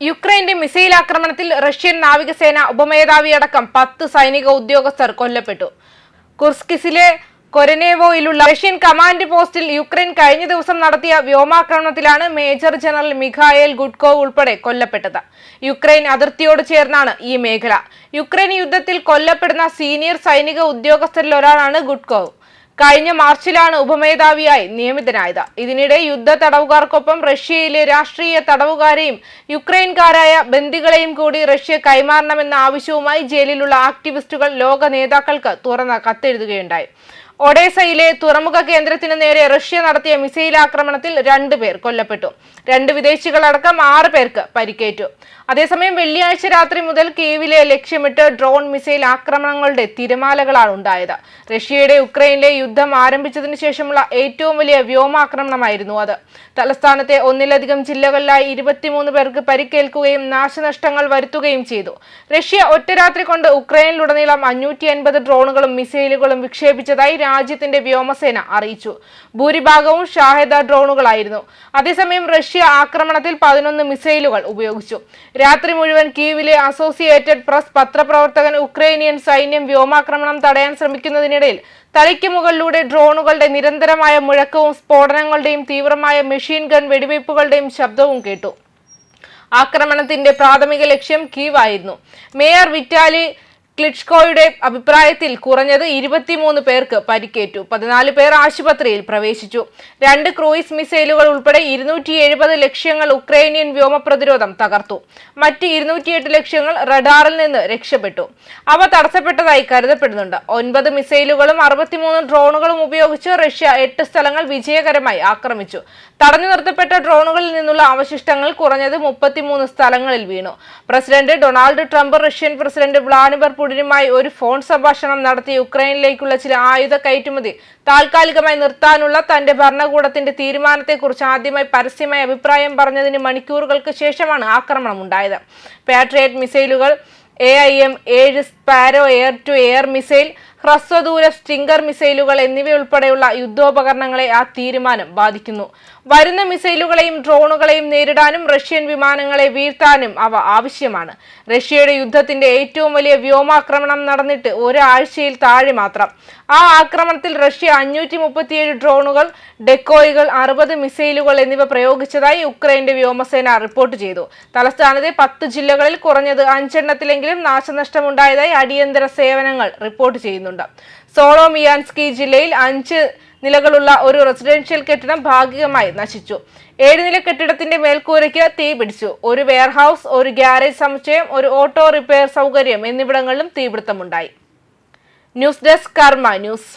യുക്രൈന്റെ missile ആക്രമണത്തിൽ Russian നാവികസേന ഉപമേധാവി അടക്കം പത്ത് സൈനിക ഉദ്യോഗസ്ഥർ കൊല്ലപ്പെട്ടു. കുർസ്കിസിലെ കൊരനേവോയിലുള്ള റഷ്യൻ കമാൻഡ് പോസ്റ്റിൽ യുക്രൈൻ കഴിഞ്ഞ ദിവസം നടത്തിയ വ്യോമാക്രമണത്തിലാണ് മേജർ ജനറൽ മിഖായേൽ ഗുഡ്കോവ് ഉൾപ്പെടെ കൊല്ലപ്പെട്ടത്. യുക്രൈൻ അതിർത്തിയോട് ചേർന്നാണ് ഈ മേഖല. യുക്രൈൻ യുദ്ധത്തിൽ കൊല്ലപ്പെടുന്ന സീനിയർ സൈനിക ഉദ്യോഗസ്ഥരിൽ ഒരാളാണ് ഗുഡ്കോവ് കഴിഞ്ഞ മാർച്ചിലാണ് ഉപമേധാവിയായി നിയമിതനായത്. ഇതിനിടെ യുദ്ധ തടവുകാർക്കൊപ്പം റഷ്യയിലെ രാഷ്ട്രീയ തടവുകാരെയും യുക്രൈൻകാരായ ബന്ദികളെയും കൂടി റഷ്യ കൈമാറണമെന്ന ആവശ്യവുമായി ജയിലിലുള്ള ആക്ടിവിസ്റ്റുകൾ ലോക നേതാക്കൾക്ക് തുറന്ന കത്തെഴുതുകയുണ്ടായി. ഒഡേസയിലെ തുറമുഖ കേന്ദ്രത്തിന് നേരെ റഷ്യ നടത്തിയ മിസൈൽ ആക്രമണത്തിൽ രണ്ടുപേർ കൊല്ലപ്പെട്ടു. രണ്ട് വിദേശികളടക്കം ആറ് പേർക്ക് പരിക്കേറ്റു. അതേസമയം വെള്ളിയാഴ്ച രാത്രി മുതൽ കീവിലെ ലക്ഷ്യമിട്ട് ഡ്രോൺ മിസൈൽ ആക്രമണങ്ങളുടെ തിരമാലകളാണ് ഉണ്ടായത്. റഷ്യയുടെ ഉക്രൈനിലെ യുദ്ധം ആരംഭിച്ചതിനു ശേഷമുള്ള ഏറ്റവും വലിയ വ്യോമാക്രമണമായിരുന്നു അത്. തലസ്ഥാനത്തെ ഒന്നിലധികം ജില്ലകളിലായി ഇരുപത്തിമൂന്ന് പേർക്ക് പരിക്കേൽക്കുകയും നാശനഷ്ടങ്ങൾ വരുത്തുകയും ചെയ്തു. റഷ്യ ഒറ്റരാത്രി കൊണ്ട് ഉക്രൈനിലുടനീളം അഞ്ഞൂറ്റി അൻപത് ഡ്രോണുകളും മിസൈലുകളും വിക്ഷേപിച്ചതായി രാജ്യത്തിന്റെ വ്യോമസേന അറിയിച്ചു. ഭൂരിഭാഗവും ഷാഹിദ ഡ്രോണുകളായിരുന്നു. അതേസമയം റഷ്യ ആക്രമണത്തിൽ പതിനൊന്ന് മിസൈലുകൾ ഉപയോഗിച്ചു. രാത്രി മുഴുവൻ കീവിലെ അസോസിയേറ്റഡ് പ്രസ് പത്രപ്രവർത്തകൻ ഉക്രൈനിയൻ സൈന്യം വ്യോമാക്രമണം തടയാൻ ശ്രമിക്കുന്നതിനിടയിൽ തലയ്ക്ക് മുകളിലൂടെ ഡ്രോണുകളുടെ നിരന്തരമായ മുഴക്കവും സ്ഫോടനങ്ങളുടെയും തീവ്രമായ മെഷീൻ ഗൺ വെടിവയ്പ്പുകളുടെയും ശബ്ദവും കേട്ടു. ആക്രമണത്തിന്റെ പ്രാഥമിക ലക്ഷ്യം കീവ് ആയിരുന്നു മേയർ വിറ്റാലി ക്ലിറ്റ്സ്കോയുടെ അഭിപ്രായത്തിൽ കുറഞ്ഞത് ഇരുപത്തിമൂന്ന് പേർക്ക് പരിക്കേറ്റു. പതിനാല് പേർ ആശുപത്രിയിൽ പ്രവേശിച്ചു. രണ്ട് ക്രൂയിസ് മിസൈലുകൾ ഉൾപ്പെടെ ഇരുന്നൂറ്റി എഴുപത് ലക്ഷ്യങ്ങൾ ഉക്രൈനിയൻ വ്യോമ പ്രതിരോധം തകർത്തു. മറ്റ് ഇരുന്നൂറ്റിയെട്ട് ലക്ഷ്യങ്ങൾ റഡാറിൽ നിന്ന് രക്ഷപ്പെട്ടു. അവ തടസ്സപ്പെട്ടതായി കരുതപ്പെടുന്നുണ്ട്. ഒൻപത് മിസൈലുകളും അറുപത്തിമൂന്ന് ഡ്രോണുകളും ഉപയോഗിച്ച് റഷ്യ എട്ട് സ്ഥലങ്ങൾ വിജയകരമായി ആക്രമിച്ചു. തടഞ്ഞു നിർത്തപ്പെട്ട ഡ്രോണുകളിൽ നിന്നുള്ള അവശിഷ്ടങ്ങൾ കുറഞ്ഞത് മുപ്പത്തിമൂന്ന് സ്ഥലങ്ങളിൽ വീണു. President Donald Trump Russian president Vladimir പുടിനുമായി ഒരു ഫോൺ സംഭാഷണം നടത്തി യുക്രൈനിലേക്കുള്ള ചില ആയുധ കയറ്റുമതി താൽക്കാലികമായി നിർത്താനുള്ള തന്റെ ഭരണകൂടത്തിന്റെ തീരുമാനത്തെക്കുറിച്ച് ആദ്യമായി പരസ്യമായി അഭിപ്രായം പറഞ്ഞതിന് മണിക്കൂറുകൾക്ക് ശേഷമാണ് ആക്രമണം ഉണ്ടായത് പാട്രിയറ്റ് മിസൈലുകൾ എ ഐ എം ഏഴ് Sparrow air to air missile ഹ്രസ്വദൂര Stinger മിസൈലുകൾ എന്നിവയുൾപ്പെടെയുള്ള യുദ്ധോപകരണങ്ങളെ ആ തീരുമാനം ബാധിക്കുന്നു. വരുന്ന മിസൈലുകളെയും ഡ്രോണുകളെയും നേരിടാനും റഷ്യൻ വിമാനങ്ങളെ വീഴ്ത്താനും അവ ആവശ്യമാണ്. റഷ്യയുടെ യുദ്ധത്തിന്റെ ഏറ്റവും വലിയ വ്യോമാക്രമണം നടന്നിട്ട് ഒരാഴ്ചയിൽ താഴെ മാത്രം. ആ ആക്രമണത്തിൽ റഷ്യ അഞ്ഞൂറ്റി മുപ്പത്തിയേഴ് ഡ്രോണുകൾ ഡെക്കോയികൾ അറുപത് മിസൈലുകൾ എന്നിവ പ്രയോഗിച്ചതായി ഉക്രൈന്റെ വ്യോമസേന റിപ്പോർട്ട് ചെയ്തു. തലസ്ഥാനത്തെ പത്ത് ജില്ലകളിൽ കുറഞ്ഞത് അഞ്ചെണ്ണത്തിലെങ്കിലും നാശനഷ്ടമുണ്ടായതായി അടിയന്തര സേവനങ്ങൾ റിപ്പോർട്ട് ചെയ്യുന്നുണ്ട്. സോളോമിയാൻസ്കി ജില്ലയിൽ അഞ്ച് നിലകളുള്ള ഒരു റെസിഡൻഷ്യൽ കെട്ടിടം ഭാഗികമായി നശിച്ചു. ഏഴ് നില കെട്ടിടത്തിന്റെ മേൽക്കൂരയ്ക്ക് തീ പിടിച്ചു. ഒരു വെയർഹൌസ് ഒരു ഗ്യാരേജ് സമുച്ചയം ഒരു ഓട്ടോ റിപ്പയർ സൗകര്യം എന്നിവിടങ്ങളിലും തീപിടുത്തമുണ്ടായി. News desk Karma news.